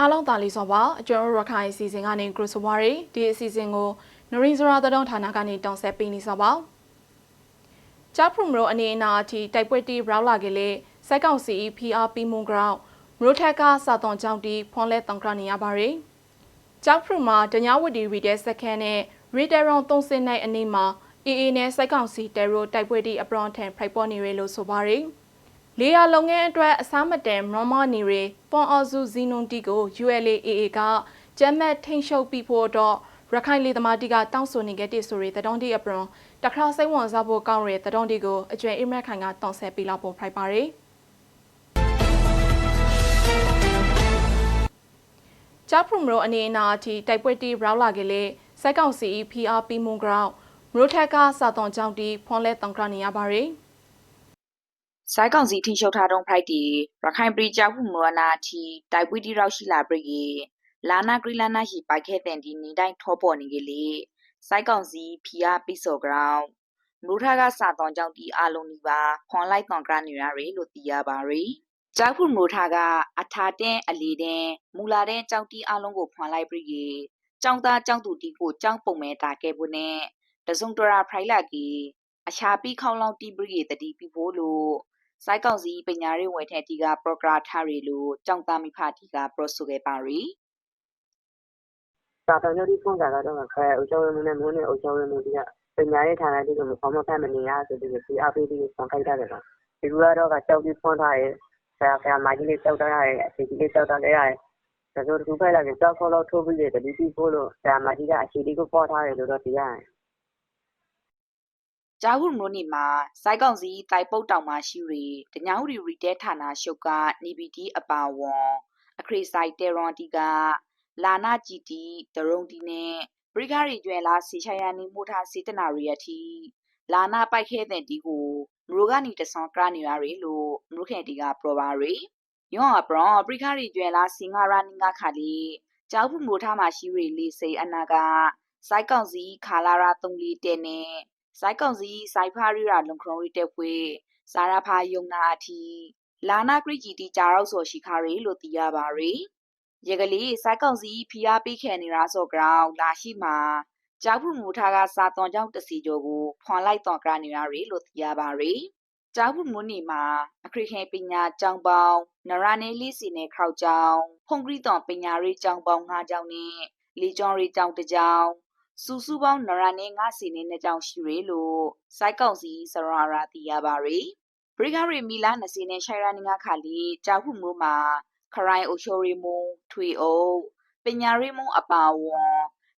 အားလုံးတာလီစောပါအကျွန်တော်တို့ရခိုင်အစီအစဉ်ကနေဂရုစဝါရီဒီအစီအစဉ်ကိုနရင်းစရာသတုံးဌာနကနေတောင်းဆက်ပေးနေစောပါဂျာဖရုမရိုအနေအနာအထိတိုက်ပွဲတီရောက်လာကြလေစိုက်ကောင်စီ PR ပီမွန်ဂရောင်းမရိုထက်ကစာသွန်ကြောင့်တီဖွန်လဲတောင်ကရနေရပါရီဂျာဖရုမှာတညာဝတီရီတဲ့စက္ကန့်နဲ့ရီဒရွန်သုံးစင်းနိုင်အနေမှာအေအေနဲ့စိုက်ကောင်စီတဲရိုတိုက်ပွဲတီအပရွန်ထန်ဖိုက်ပေါ်နေရလို့ဆိုပါရီ လေယာလုပ်ငန်းအတွက်အစားမတန်မရမနီရီပွန်အော်စုဇီနွန်တီကို ULAAA ကကျမ်းမတ်ထိန်ရှုပ်ပြီးဖို့တော့ရခိုင်လေသမားတီကတောင်းဆိုနေခဲ့တဲ့ဆိုရီတတော်တီအပရွန်တခါစိတ်ဝင်စားဖို့ကောင်းရတဲ့တတော်တီကိုအကျွဲအိမက်ခိုင်ကတောင်းဆက်ပေးလောက်ဖို့ဖိုက်ပါရီဂျာဖရုမရိုအနေအနာအထိတိုက်ပွဲတီရောက်လာကြလေစိုက်ကောင်စီ PR ပီမွန်ဂရောင်းမရိုထက်ကစာသွန်ကြောင့်တီဖွန်လဲတောင်ကရနေရပါရီ စိုင်းကောင်စီထိရှုပ်ထားတုံးဖိုက်တီရခိုင်ပြည်ကြောက်မှုမဝနာတီတိုက်ပွေးတီရောက်ရှိလာပြီလာနာဂရီလာနာဟီပိုက်ခဲတဲ့ဒီနေတိုင်းထောပေါ်နေကြလေစိုင်းကောင်စီဖီယာပိစော်ဂရောင်းမူထာကစာတောင်ကြောင့်ဒီအလုံးဒီပါခွန်လိုက်တောင်ကရနေရရလို့သိရပါရီကြောက်ဖို့မူထာကအထာတင်းအလီတင်းမူလာတဲ့ကြောက်တီအလုံးကိုဖွန်လိုက်ပြီကြောင်းသားကြောင်းသူတီကိုကြောင်းပုံမဲတာခဲ့ဖို့နဲ့တစုံတရာဖိုင်လာကီအချာပီခေါလောင်တီပရီတတိပြဖို့လို့ စိုက်ကောင်စီပညာရေးဝန်ထက်တီကပရိုဂရာထားရီလို့ကြောင်းသားမိဖတီကပရိုဆိုခဲ့ပါရီစာတော်ညတိဖွင့်ကြတော့ခဲအုပ်ချုပ်ရေးနဲ့မွေးနေ့အုပ်ချုပ်ရေးမှုတွေကပညာရေးဌာနတိကမဖော်မဖက်မနေရဆိုပြီးစီအပိတိကိုဖွင့်ခိုင်းတာတယ်ဒီကူကတော့ကကြောက်ပြီးဖွင့်ထားရဲဆရာဆရာမကြီးလေးကြောက်ထားရဲအစီကြီးလေးကြောက်ထားရဲဒါဆိုဒီဖိုက်လာကကြောက်ခေါ်လို့ထိုးပြီးတယ်တတိဖို့လို့ဆရာမကြီးကအစီလေးကိုပေါ်ထားတယ်လို့တော့သိရတယ် ဂျာဟုမိုနီမှာစိုက်ကောင်စီတိုင်ပုတ်တောင်မှာရှိရီတညာဟုရီရီတဲဌာနရှုပ်ကနေဘီတီအပါဝွန်အခရီဆိုင်တေရွန်တီကလာနာဂျီတီဒရုံတီနဲ့ပရိဂရီကျွဲလာစီချာယာနီမိုထားစေတနာရီယတီလာနာပိုက်ခဲတဲ့တီကိုမရိုကနေတဆွန်ကရနေရရီလို့မရိုခဲတီကပရိုပါရီယောအပရောပရိဂရီကျွဲလာစင်္ဂရာနီငါခါလီကျောက်ဖူမိုထားမှာရှိရီလေးစိအနာကစိုက်ကောင်စီခါလာရာတုံလီတဲနဲ့ စိုက်ကောင်စီစိုက်ဖာရီရာလုံခရုံရီတက်ဖွေစာရဖာယုံနာအတီလာနာဂရိဂျီတီဂျာရောက်စော်ရှိခါရီလို့သိရပါရီရကလေးစိုက်ကောင်စီဖီအားပေးခဲ့နေတာစော်ကောင်လာရှိမှာကြောက်ဖူမူထားကစာသွန်ကြောင့်တစီကျော်ကိုဖွန်လိုက်သွန်ကရနေရရီလို့သိရပါရီကျောက်ဖူမူနေမှာအခရိခေပညာကျောင်းပေါင်းနရနေလေးစီနဲ့ခောက်ကျောင်းဖုန်ဂရီသွန်ပညာရေးကျောင်းပေါင်း၅ကျောင်းနဲ့လီကျောင်းရေးကျောင်းတစ်ကျောင်း စုစုပေါင်းနရနဲ့ငါစီနေနှစ်ကြောင်ရှိရလို့စိုက်ကောင်စီစရာရာတီရပါရီဘရိဂရီမီလာ20နဲ့ရှိုင်ရာနီငါခါလီကြာဟုမိုးမှာခရိုင်အိုချိုရီမုံထွေအုပ်ပညာရေးမုံအပါဝွန်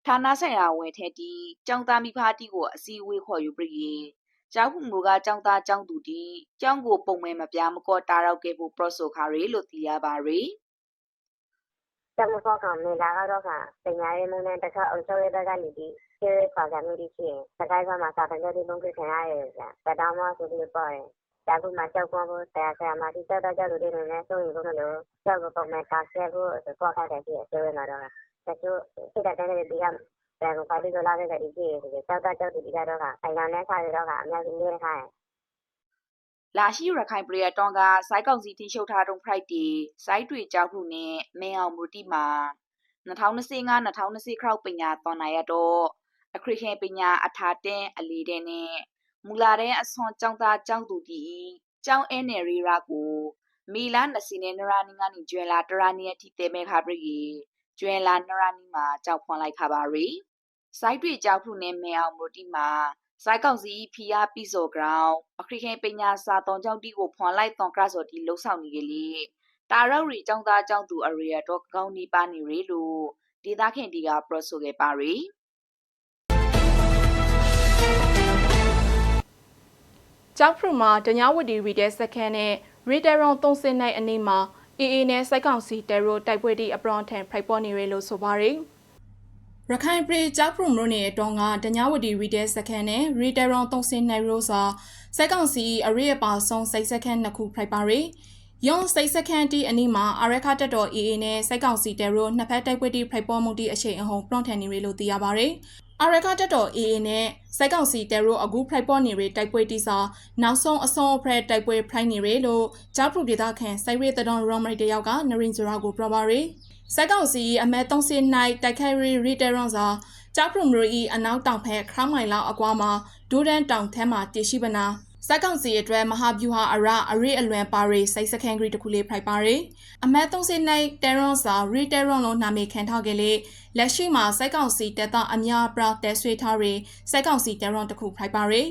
ဌာနဆိုင်ရာဝန်ထက်တီကျောင်းသားမိဖာတီကိုအစည်းအဝေးခေါ်ယူပြီးကျောင်းဟုမိုးကကျောင်းသားကျောင်းသူတီကျောင်းကိုပုံမဲမပြမကော့တာရောက်ခဲ့ဖို့ပရော့ဆိုခါရီလို့သိရပါရီ တမဖောက်ကနေတာကတော့ကပညာရေးမှုနဲ့တခြားအုပ်ချုပ်ရေးဘက်ကနေဒီကျေးပါကမှုတွေရှိရင်စကိုင်းဘက်မှာစာတင်ကြတဲ့လုံးကိခံရတယ်ဗျ။ဒါတောင်မှဆိုပြီးပေါ့ရင်ဒါကမှကြောက်ကောဖို့ဆရာဆရာမတိတောက်တောက်လူတွေနဲ့ဆိုရင်ဘုမလို့ကြောက်ကောမဲ့တာဆဲဖို့ပေါ့ခိုင်းတဲ့ကြီးဆိုရမှာတော့တချို့စိတ်တဲ့တဲ့ဒီကဒါကပါဠိလိုလာတဲ့ဒီကြီးဆိုတောက်တောက်ကြောက်ဒီကတော့ကအရင်နဲ့ခါရတော့ကအများကြီးနေခိုင်း လာရှိရခိုင်ပရိယတွန်ကစိုက်ကောင်စီထိရှုပ်ထားတုံးဖရိုက်တီစိုက်တွေကြောက်ခုနဲ့မင်းအောင်မူတီမှာ2025-2020ခရောက်ပညာသွန်နိုင်ရတော့အခရိခေပညာအထာတင်းအလီတဲ့နဲ့မူလာတဲ့အဆွန်ကြောင်းသားကြောင်းသူတီကျောင်းအဲနယ်ရီရာကိုမီလာနစီနေနရာနီငါနီကျွဲလာတရာနီယတီတဲမဲခါပရီကျွဲလာနရာနီမှာကြောက်ဖွန်လိုက်ခါပါရီစိုက်တွေကြောက်ခုနဲ့မင်းအောင်မူတီမှာ စိုက်ကောင်စီဖီယာပီဆိုဂရောင်းအခရိခေပညာစာတုံကြောင့်တီကိုဖွန်လိုက်သွန်ကရဆိုတီလှုပ်ဆောင်နေကြလေတာရောက်ရီចောင်းသားចောင်းသူအရီယာတော့ကောင်းနေပါနေရီလို့ဒေတာခင်တီကပရိုဆိုခဲ့ပါရီကျောက်ဖရုမှာဒညာဝတီရီတဲ့စက္ကန့်နဲ့ရီဒရွန်သုံးစင်းနိုင်အနေမှာအေအေနဲ့စိုက်ကောင်စီတဲရိုတိုက်ပွဲတီအပရွန်ထန်ဖိုက်ပေါ်နေရလို့ဆိုပါရီ ရခိုင်ပြည်ကျောက်ဖရုမရိုနေတောင်းကဒညာဝတီရီတဲ့စက္ကန့်နဲ့ရီဒရွန်သုံးစင်းနိုင်ရိုစာစိုက်ကောင်စီအရိယပါဆုံးစိတ်စက္ကန့်နှစ်ခုဖိုက်ပါရီယွန်စိတ်စခန်းတီအနီးမှာအရခတက်တော် AA နဲ့စိုက်ကောင်စီတဲရိုနှစ်ဖက်တိုက်ပွဲတီဖိုက်ပေါ်မှုတီအချိန်အဟုန်ပရွန်ထန်နေရလို့သိရပါဗျ။အရခတက်တော် AA နဲ့စိုက်ကောင်စီတဲရိုအခုဖိုက်ပေါ်နေရတိုက်ပွဲတီစာနောက်ဆုံးအဆုံးအဖရက်တိုက်ပွဲဖိုက်နေရလို့ဂျာပရူဒေတာခန်စိုက်ရဲတတော်ရောမရိတယောက်ကနရင်ဇရာကိုပြောပါရယ် စက်ကောင်စီအမဲ30နိုင်တိုက်ခိုက်ရီရီတဲရွန်စာကြောက်ပရုံရိုဤအနောက်တောင်ဖက်ခရမိုင်လောက်အကွာမှာဒိုဒန်တောင်ထဲမှာတည်ရှိပနာ စက်ကောင်စီအတွက်မဟာဗျူဟာအရအရိအလွန်ပါရီစိတ်စခန်ဂရီတခုလေးဖိုက်ပါရီအမဲ30နိုင်တဲရွန်စာရီတဲရွန်လုံးနာမည်ခံထားကြလေလက်ရှိမှာစက်ကောင်စီတက်တာအများပရာတဲဆွေထားရီစက်ကောင်စီတဲရွန်တခုဖိုက်ပါရီ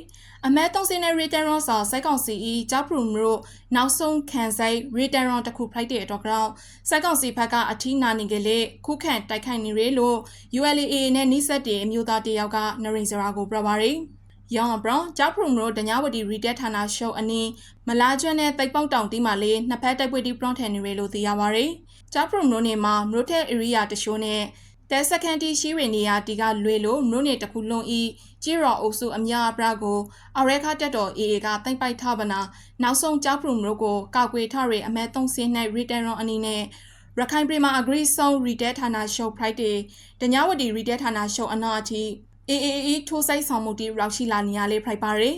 အမဲ30နဲ့ရီတဲရွန်စာစက်ကောင်စီဤကြောက်ပရုံရိုနောက်ဆုံးခံဆိုင်ရီတဲရွန်တခုဖိုက်တဲ့အတွက်ကြောင့်စက်ကောင်စီဘက်ကအထီးနာနေကြလေခုခံတိုက်ခိုက်နေရလို့ ULA နဲ့နှိစက်တဲ့အမျိုးသားတယောက်ကနရိန်စရာကိုပြပါရီ ယောင်ဘရောင်ဂျာဖရုံရိုဒညာဝတီရီတက်ဌာနရှုပ်အနည်းမလာကျွန်းနဲ့တိတ်ပေါက်တောင်တီးမှလေးနှစ်ဖက်တိုက်ပွဲတီးပရွန်ထန်နေရလို့သိရပါရီဂျာဖရုံရိုနေမှာမြို့ထက်ဧရိယာတရှိုးနဲ့တဲစကန်တီရှိရင်နေရာတီကလွေလို့မြို့နယ်တစ်ခုလုံးဤကြေရော်အုပ်စုအများအပြားကိုအရဲခတက်တော် AA ကတိမ့်ပိုက်ထပနာနောက်ဆုံးကြောက်ဖရုံမျိုးကိုကောက်ွေထရအမဲသုံးစင်းနဲ့ return အနည်းနဲ့ရခိုင်ပြည်မှာ agree ဆုံး retail ဌာနရှုပ် Friday တညဝတီ retail ဌာနရှုပ်အနာအထိ AAE ထိုးဆိုင်ဆောင်မှုတီရောက်ရှိလာနေရလေးဖိုက်ပါရယ်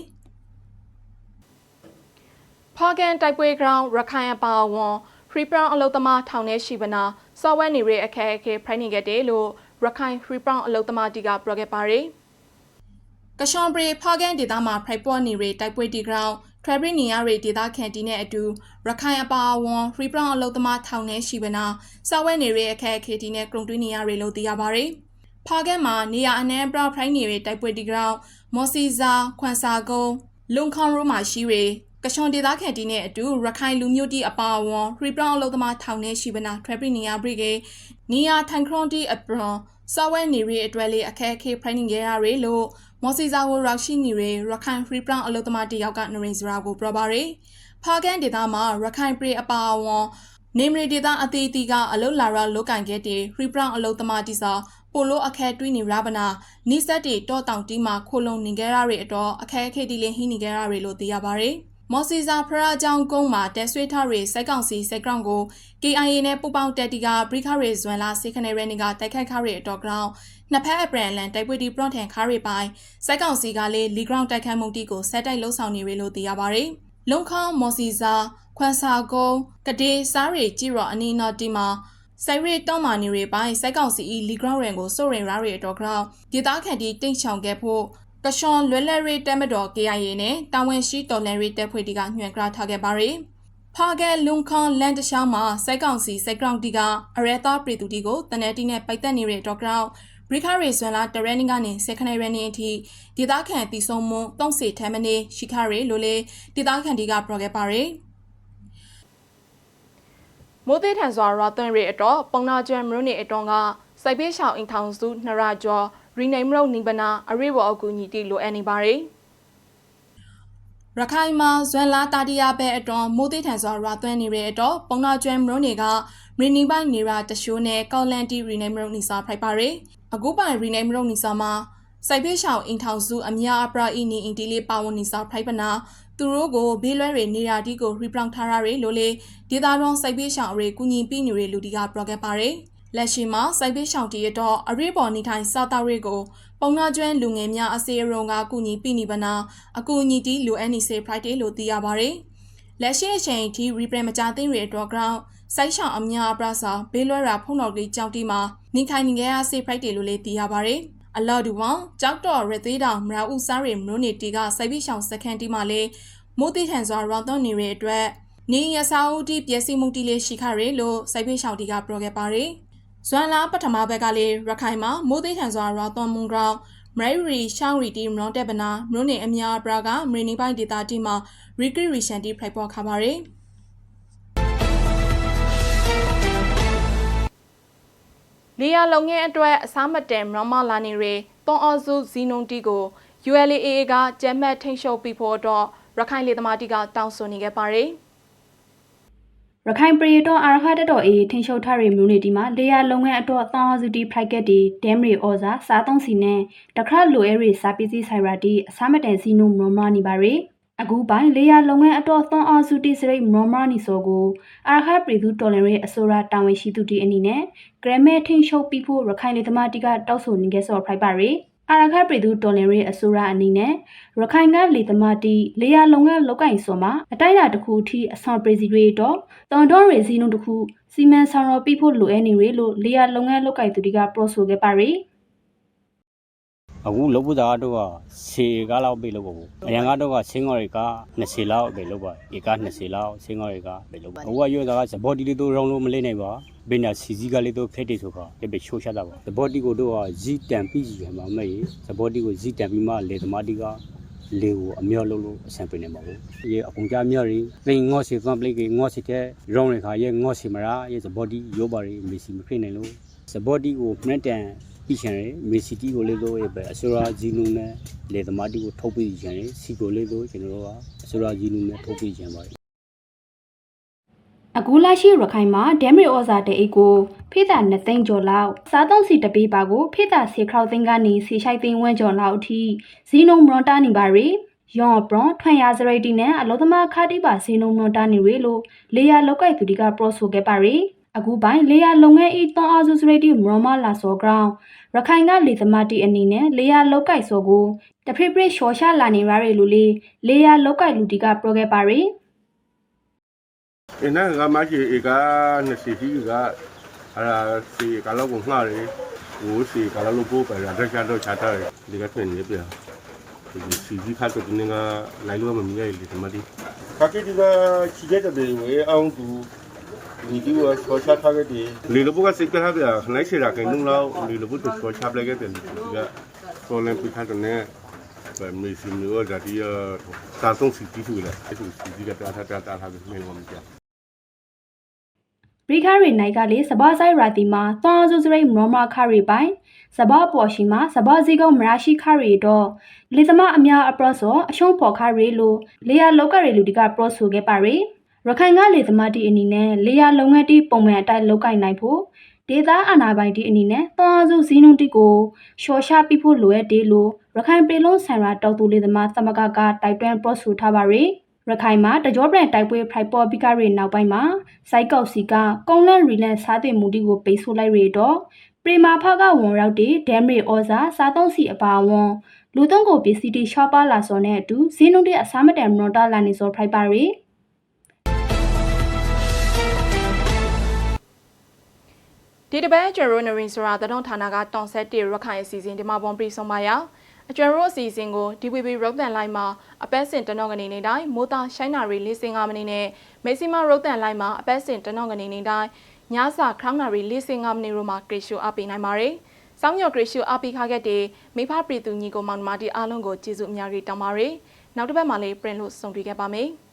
ဖာကန်တိုက်ပွဲ ground ရခိုင်အပါအဝင် free brown အလုသမားထောင်ထဲရှိပနာစော်ဝဲနေရအခက်အခဲဖိုင်နေခဲ့တယ်လို့ရခိုင် free brown အလုသမားတီကပြောခဲ့ပါရယ်ကရှွန်ပရီဖာကန်ဒေတာမှာဖိုက်ပေါ်နေရတိုက်ပွဲတီ ground ထရဘရီနီယာရီဒေတာခန်တီနဲ့အတူရခိုင်အပါအဝင် free brown အလုသမားထောင်ထဲရှိပနာစော်ဝဲနေရအခက်အခဲတီနဲ့ကရုံတွင်းနေရရီလို့သိရပါရယ် ဖာကန်မှာနေရအနှံပရဖိုင်နေရတိုက်ပွဲတီ ground မော်စီဇာခွန်စာကုန်းလုံခေါရိုမှာရှိရကရှွန်ဒေသခံတီနဲ့အတူရခိုင်လူမျိုးတီအပါအဝင်ရီပရောင်အလုပ်သမားထောင်နဲ့ရှိပနာထရပရီနီယာဘရီဂေနီယာထန်ခရွန်တီအပရွန်စောဝဲနေရီအတွက်လေးအခက်အခဲဖိုင်နင်းရရလို့မော်စီဇာဝရောက်ရှိနေရရခိုင်ရီပရောင်အလုပ်သမားတယောက်ကနရင်စရာကိုပြောပါရယ်ဖာကန်ဒေသမှာရခိုင်ပရီအပါအဝင်နေမရီဒေတာအသေးအသီးကအလုလာရလုကန်ခဲ့တဲ့ရီပရောင်အလုသမားတီစာ ပိုလိုအခက်တွင်းနေရပါနာနိစက်တီတောတောင်တီမှာခိုလုံနေကြရတဲ့အတွက်အခက်အခဲတီလင်းဟင်းနေကြရတဲ့လို့သိရပါဗျ။မော်စီဇာဖရာကြောင်ကုန်းမှာတက်ဆွေးထားရေးစိုက်ကောင်စီစိုက်ကောင်ကို KIA နဲ့ပူပေါင်းတက်တီကဘရိခရေဇွန်လာစေခနေရနေကတိုက်ခိုက်ခရတဲ့အတွက်ကြောင့်နှစ်ဖက်အပရန်လန်တိုက်ပွဲတီပရွန်ထန်ခါရီပိုင်စိုက်ကောင်စီကလည်းလီဂရောင်းတိုက်ခိုက်မှုတီကိုဆက်တိုက်လှုပ်ဆောင်နေရလို့သိရပါဗျ။လုံခေါမော်စီဇာခွန်စာကုန်းကဒေးစားရီကြည်ရော်အနီနော်တီမှာ ဆိုင်ရီတောင်းမာနေရပိုင်းစိုက်ကောင်စီလီဂရောင်းရန်ကိုစိုးရင်ရရတော့ကြောင့်ဒေသခံတီတိတ်ချောင်ခဲ့ဖို့ကရှွန်လွဲလဲရီတက်မတော် KIA နဲ့တာဝန်ရှိတော်လန်ရီတက်ဖွဲ့တီကညွှန်ကြားထားခဲ့ပါရယ်ဖာဂဲလုံခွန်လန်တရှောင်းမှာစိုက်ကောင်စီစိုက်ကောင်တီကအရဲသားပြည်သူတီကိုတနက်တီနဲ့ပိုက်သက်နေတဲ့တော့ကြောင့်ဘရိခရေဆွန်လာတရနင်းကနေစက်ခနေရနေအထိဒေသခံတီဆုံမွန်တုံးစီထမ်းမနေရှိခရေလိုလေဒေသခံတီကပြောခဲ့ပါရယ် မိုးသေးထန်စွာရွာသွင်းရအတော့ပုံနာကျွမ်းမရုနေအတော့ကစိုက်ပေးရှောင်းအင်ထောင်စုနရကျော်ရီနိုင်မရုနိဗနာအရိဝအကူညီတီလိုအပ်နေပါရယ်ရခိုင်မှာဇွမ်လာတာတီယာဘဲအတွန်မိုးသေးထန်စွာရွာသွင်းနေတဲ့အတော့ပုံနာကျွမ်းမရုနေကမရီနီပိုင်နေရာတရှိုးနဲ့ကောက်လန်တီရီနိုင်မရုနီစာဖိုက်ပါရယ်အခုပိုင်ရီနိုင်မရုနီစာမှာစိုက်ပေးရှောင်းအင်ထောင်စုအများအပရာအီနီအင်တီလေးပါဝင်နေစာဖိုက်ပနာ သူတို့ကိုဘေးလွဲတွေနေရာတီကိုရီပလောင်ထားရတွေလို့လေဒေတာတော်စိုက်ပေးရှောင်းအရေးကူညီပေးနေရလူတီကပြောခဲ့ပါတယ်လက်ရှိမှာစိုက်ပေးရှောင်းတီရတော့အရေးပေါ်နေထိုင်စားသားတွေကိုပုံနာကျွမ်းလူငယ်များအစေအရုံကကူညီပေးနေပါနာအကူအညီတီလိုအပ်နေစေ Friday လို့သိရပါတယ်လက်ရှိအချိန်ထိ rebrand မကြသိရတဲ့ ground စိုက်ရှောင်းအများအပြားစာဘေးလွဲတာဖုံတော်ကြီးကြောက်တီမှာနေထိုင်နေကြရစေ Friday လို့လည်းသိရပါတယ် အလော်ဒူဝမ်ကြောက်တော်ရသေးတောင်မရာဦးစားရီမနိုနေတီကစိုက်ပြီးရှောင်းစကန်တီမှာလေမိုးတိထန်စွာရောင်းသွင်းနေတဲ့အတွက်နေရစာအုပ်တီပျက်စီးမှုတီလေးရှိခရဲလို့စိုက်ပြီးရှောင်းတီကပြောခဲ့ပါတယ်ဇွမ်လာပထမဘက်ကလေးရခိုင်မှာမိုးသိထန်စွာရောသွန်မွန်ဂရောင်းမရိရီရှောင်းရီတီမရွန်တက်ပနာမြို့နယ်အများပရာကမရီနီပိုင်းဒေတာတီမှာရီကရီရီရှန်တီဖိုက်ပေါ်ခါပါရယ် လီယာလုံငယ်အတွက်အစားမတန်မရမလာနေရတွန်အော်စုဇီနုံတီကို ULAA ကကျဲမတ်ထိန်ရှုပ်ပြီးဖို့တော့ရခိုင်လေသမားတီကတောင်းဆိုနေခဲ့ပါတယ်ရခိုင်ပရီတော့အာရခတ်တော်အေးထင်ရှုပ်ထားရမျိုးနေဒီမှာလေယာလုံငန်းအတော့သောင်းစုတီဖရိုက်ကက်တီဒမ်ရီအော်ဇာစားသုံးစီနဲ့တခရလိုအဲရီစာပစ္စည်းဆိုင်ရာတီအစားမတန်စီနုမရမနီပါရီ အခုပိုင်းလေယာလုံငန်းအတော့သောင်းအားစုတီစရိတ်မရမနီဆိုကိုအာရခတ်ပရီသူတော်လန်ရဲ့အစိုးရတာဝန်ရှိသူတီအနေနဲ့ဂရမဲထင်ရှုပ်ပြီးဖို့ရခိုင်လေသမားတီကတောက်ဆိုနေခဲ့စော်ဖရိုက်ပါရီအာရခတ်ပြည်သူတော်လင်ရေးအစိုးရအနေနဲ့ရခိုင်ကလေသမားတီလေယာလုံငန်းလောက်ကင်ဆိုမှာအတိုင်းအတာတစ်ခုအထိအဆောင်ပရိစီတွေတော့တန်တော်ရေစီနုတစ်ခုစီမံဆောင်ရွက်ပြီးဖို့လိုအပ်နေရလို့လေယာလုံငန်းလောက်ကင်သူတွေကပြောဆိုခဲ့ပါရီ အခုလုပ်ဖို့တာတော့ကခြေကားလောက်ပဲလုပ်ပါဘူးအရင်ကတော့ကဆင်းငေါ်တွေက20လောက်ပဲလုပ်ပါဧက20လောက်ဆင်းငေါ်တွေကပဲလုပ်ပါအခုကရွေးတာကစဘော်တီလေးတို့ရောင်းလို့မလေးနိုင်ပါဘင်းနာစီစီကလေးတို့ဖက်တယ်ဆိုတော့ဒီပဲချိုးချတာပါစဘော်တီကိုတို့ကဇီတန်ပြီးရမှာမဟုတ်စဘော်တီကိုဇီတန်ပြီးမှလေသမားတီကလေကိုအမြော့လုပ်လို့အဆင်ပြေနေမှာဘူးရေအကုန်ကြမြော့ရီပင်ငေါ့စီကမ်ပလီကငေါ့စီတဲ့ရောင်းရခါရေငေါ့စီမရာရေစဘော်တီရောပါရီမီစီမဖြစ်နိုင်လို့စဘော်တီကိုမနတန် ပြီးချင်တယ်မေစီတီကိုလေးလို့ရပဲအစိုးရကြီးနုနဲ့လေသမားတီကိုထုတ်ပြီးချင်တယ်စီကိုလေးလို့ကျွန်တော်တို့ကအစိုးရကြီးနုနဲ့ထုတ်ပြီးချင်ပါတယ်အခုလာရှိရခိုင်မှာဒဲမရီဩဇာတဲ့အိတ်ကိုဖေးတာနှစ်သိန်းကျော်လောက်စားသုံးစီတပေးပါကိုဖေးတာဆေခေါသိန်းကနေဆေရှိုက်သိန်းဝန်းကျော်လောက်အထိဇီနုံမွန်တာနေပါရီယော့ဘရွန်ထွန်ရစရိတီနဲ့အလောသမားခါတိပါဇီနုံမွန်တာနေရီလို့လေယာလောက်ကင်သူတွေကပရောဆိုခဲ့ပါရီ အခုပိုင်းလေယာလုံငယ်ဤတွန်အားစုစရိတီမရမလာဆောဂရောင်းရခိုင်ကလေသမားတီအနေနဲ့လေယာလောက်ကင်ဆောကိုတဖိပရိရှော်ရှာလာနေရရီလို့လေလေယာလောက်ကင်လူတီကပရောခဲ့ပါရီ။အင်းကမှရှိဧက20ရှိကအဲ့ဒါစီကလောက်ကိုငှားတယ်။ဟိုစီကလောက်လို့ပို့ပဲရတဲ့ချတော့ချတာတယ်ဒီကဖြစ်နေပြ။ဒီစီကြီးခါတော့ဒီငါလိုက်လို့မမြင်ရလေဒီမဒီ။ခါကီဒီကချီတဲ့တဲ့ဝေအောင်သူ ဒီဒီဝဆောချထားခဲ့တယ်။လေလပုကစိတ်ကထားပြနိုင်ချရာကနုလောက်လေလပုတော့ဆောချပလိုက်ခဲ့တယ်ဒီကဆောလန်ပြထားတဲ့ပဲမေစီမျိုးဒါဒီစာဆုံးစီတီးထူလေအဲ့ဒီစီကြီးကတာတာတာတာပဲမင်းဝင်ကြရိခါရီနိုင်ကလေစဘာဆိုင်ရာတီမှာသွန်အစုစရိတ်မနောမခါရီပိုင်စဘာပေါ်ရှိမှာစဘာစီကုံမရာရှိခါရီတော့လေသမအများအပရော့ဆောအရှုံးပေါ်ခါရီလို့လေယာလောက်ကရီလူဒီကပရော့ဆိုခဲ့ပါရီ ရခိုင်ကလေသမတီအနေနဲ့လေယာလုံငန်းတီပုံမှန်အတိုင်းလောက်ကင်နိုင်ဖို့ဒေသအာဏာပိုင်တီအနေနဲ့သွန်အစုဇီနုံတီကိုရှော်ရှာပြီးဖို့လိုအပ်တယ်လို့ရခိုင်ပြည်လုံးဆန်ရာတောက်သူလေသမသမဂကတိုက်တွန်းပရော့ဆိုထားပါရီရခိုင်မှာတကြောပြန်တိုက်ပွဲဖိုက်ပေါ်ပိကရီနောက်ပိုင်းမှာစိုက်ကောက်စီကကုန်းလန့်ရီလန့်စားတဲ့မူတီကိုပိတ်ဆို့လိုက်ရတော့ပရီမာဖကဝန်ရောက်တဲ့ဒမ်ရီဩဇာစားသုံးစီအပါအဝန်လူသုံးကိုပစ္စည်းတီရှော့ပါလာစော်နဲ့အတူဈေးနှုန်းတွေအစားမတန်မနော်တာလာနေစောဖိုက်ပါရီ ဒီတစ်ပတ်ကျွန်တော်တို့နရင်ဆိုတာသတုံးဌာနကတောင်ဆက်တီရခိုင်အစီအစဉ်ဒီမှာပုံပြီးဆုံးပါရအကျွမ်းရိုးအစီအစဉ်ကို DVB ရုပ်သံလိုင်းမှာအပတ်စဉ်တနော့ကနေနေတိုင်းမိုးသားရှိုင်းနာရီ45မိနစ်နဲ့မေဆီမာရုပ်သံလိုင်းမှာအပတ်စဉ်တနော့ကနေနေတိုင်းညစာခေါင်းနာရီ45မိနစ်တို့မှာဂရေရှိုအပ်ပေးနိုင်ပါတယ်။စောင်းညော်ဂရေရှိုအပ်ပေးခခဲ့တဲ့မိဖပြည်သူညီကိုမောင်နှမတီအားလုံးကိုကျေးဇူးအများကြီးတောင်းပါရယ်။နောက်တစ်ပတ်မှာလည်းပြင်လို့ဆုံတွေ့ခဲ့ပါမယ်။